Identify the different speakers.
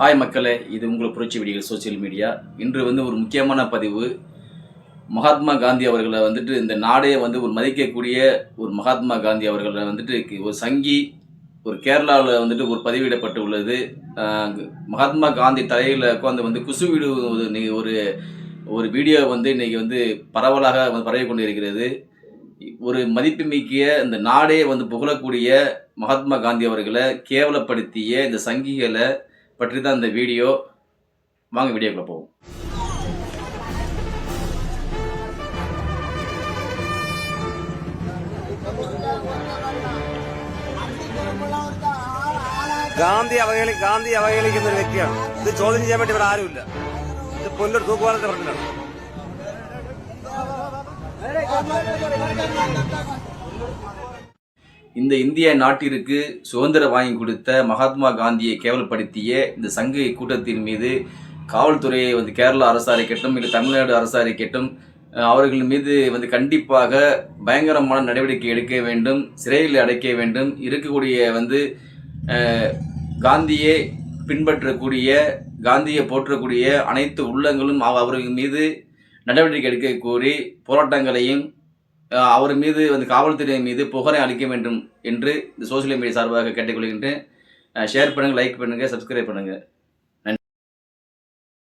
Speaker 1: Hi மக்களே இது உங்கள் புரட்சி விடிகள் சோசியல் மீடியா இன்று வந்து ஒரு முக்கியமான பதிவு. மகாத்மா காந்தி அவர்களை வந்துட்டு இந்த நாடே வந்து ஒரு மதிக்கக்கூடிய ஒரு மகாத்மா காந்தி அவர்களை வந்துட்டு ஒரு சங்கி ஒரு கேரளாவில் வந்துட்டு ஒரு பதிவிடப்பட்டு உள்ளது. மகாத்மா காந்தி தலையில் உட்காந்து வந்து குசுவிடு இன்னைக்கு ஒரு ஒரு வீடியோ வந்து இன்னைக்கு வந்து பரவலாக வந்து பரவி கொண்டு இருக்கிறது ஒரு மதிப்புமிக்க இந்த நாடே வந்து புகழக்கூடிய மகாத்மா காந்தி அவர்களை கேவலப்படுத்திய இந்த சங்கிகளை பற்றி தான் இந்த வீடியோ வாங்க வீடியோக்குள்ள போவோம்
Speaker 2: ഗാന്ധി അവഹേളി ഗാന്ധി അവഹേളിക്കുന്ന ഒരു വ്യക്തിയാണ് ഇത് ചോദ്യം ചെയ്യാൻ വേണ്ടി ഇവിടെ ആരുമില്ല ഇത് പുല്ലൊരു തൂക്കുവാലത്തെ പറഞ്ഞിട്ടാണ്
Speaker 1: இந்த இந்திய நாட்டிற்கு சுதந்திரம் வாங்கி கொடுத்த மகாத்மா காந்தியை கேவலப்படுத்திய இந்த சங்க கூட்டத்தின் மீது காவல்துறையை வந்து கேரளா அரசாக இருக்கட்டும் இல்லை தமிழ்நாடு அரசாக இருக்கட்டும் அவர்கள் மீது வந்து கண்டிப்பாக பயங்கரமான நடவடிக்கை எடுக்க வேண்டும் சிறையில் அடைக்க வேண்டும். இருக்கக்கூடிய வந்து காந்தியை பின்பற்றக்கூடிய காந்தியை போற்றக்கூடிய அனைத்து உள்ளங்களும் அவ- அவர்கள் மீது நடவடிக்கை எடுக்க கோரி போராட்டங்களையும் அவர் மீது வந்து காவல்துறை மீது புகாரை அளிக்க வேண்டும் என்று இந்த சோசியல் மீடியா சார்பாக கேட்டுக்கொள்கின்றேன். ஷேர் பண்ணுங்கள் லைக் பண்ணுங்கள் சப்ஸ்கிரைப் பண்ணுங்கள்